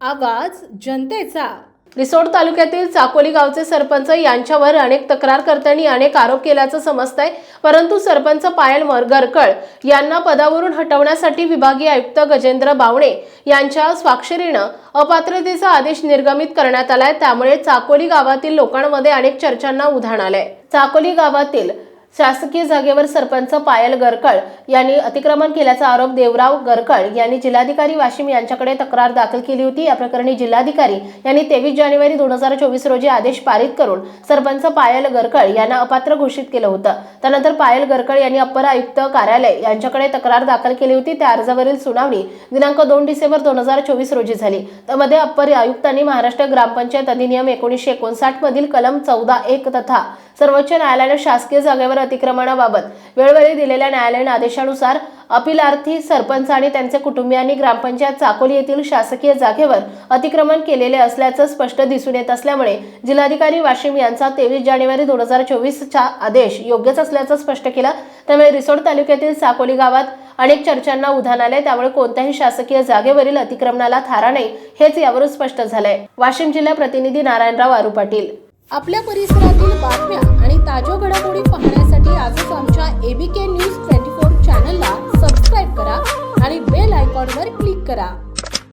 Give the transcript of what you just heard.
आवाज जनतेचा. रिसोड तालुक्यातील चाकोली गावचे सरपंच यांच्यावर अनेक तक्रारकर्त्यांनी अनेक आरोप केल्याचं समजतंय. परंतु सरपंच पायल मरगरकळ यांना पदावरून हटवण्यासाठी विभागीय आयुक्त गजेंद्र बावणे यांच्या स्वाक्षरीनं अपात्रतेचा आदेश निर्गमित करण्यात आलाय. त्यामुळे चाकोली गावातील लोकांमध्ये अनेक चर्चांना उधाण आलंय. चाकोली गावातील शासकीय जागेवर सरपंच पायल गरकळ यांनी अतिक्रमण केल्याचा आरोप देवराव गरकळ यांनी जिल्हाधिकारी वाशिम यांच्याकडे तक्रार दाखल केली होती. या प्रकरणी जिल्हाधिकारी यांनी तेवीस जानेवारी दोन हजार चोवीस रोजी आदेश पारित करून सरपंच पायल गरकळ यांना अपात्र घोषित केलं होतं. त्यानंतर पायल गरकळ यांनी अप्पर आयुक्त कार्यालय यांच्याकडे तक्रार दाखल केली होती. त्या अर्जावरील सुनावणी दिनांक दोन डिसेंबर दोन हजार चोवीस रोजी झाली. त्यामध्ये अप्पर आयुक्तांनी महाराष्ट्र ग्रामपंचायत अधिनियम एकोणीसशे एकोणसाठ मधील कलम चौदा एक तथा सर्वोच्च न्यायालयाने शासकीय जागेवर अतिक्रमणाबाबत वेळोवेळी दिलेल्या न्यायालयीन आदेशानुसार अपिलार्थी सरपंच आणि त्यांचे कुटुंबियांनी ग्रामपंचायत चाकोली येथील शासकीय जागेवर अतिक्रमण केलेले असल्याचं स्पष्ट दिसून येत असल्यामुळे जिल्हाधिकारी वाशिम यांचा तेवीस जानेवारी दोन हजार चोवीसचा आदेश योग्यच असल्याचं स्पष्ट केलं. त्यामुळे रिसोड तालुक्यातील चाकोली गावात अनेक चर्चांना उधाण आले त्यामुळे कोणत्याही शासकीय जागेवरील अतिक्रमणाला थारा नाही हेच यावरून स्पष्ट झालंय. वाशिम जिल्हा प्रतिनिधी नारायणराव आरू पाटील. आपल्या परिसरातील आमच्या न्यूज ट्वेंटी फोर चॅनलला सबस्क्राईब करा आणि बेल आयकॉनवर क्लिक करा.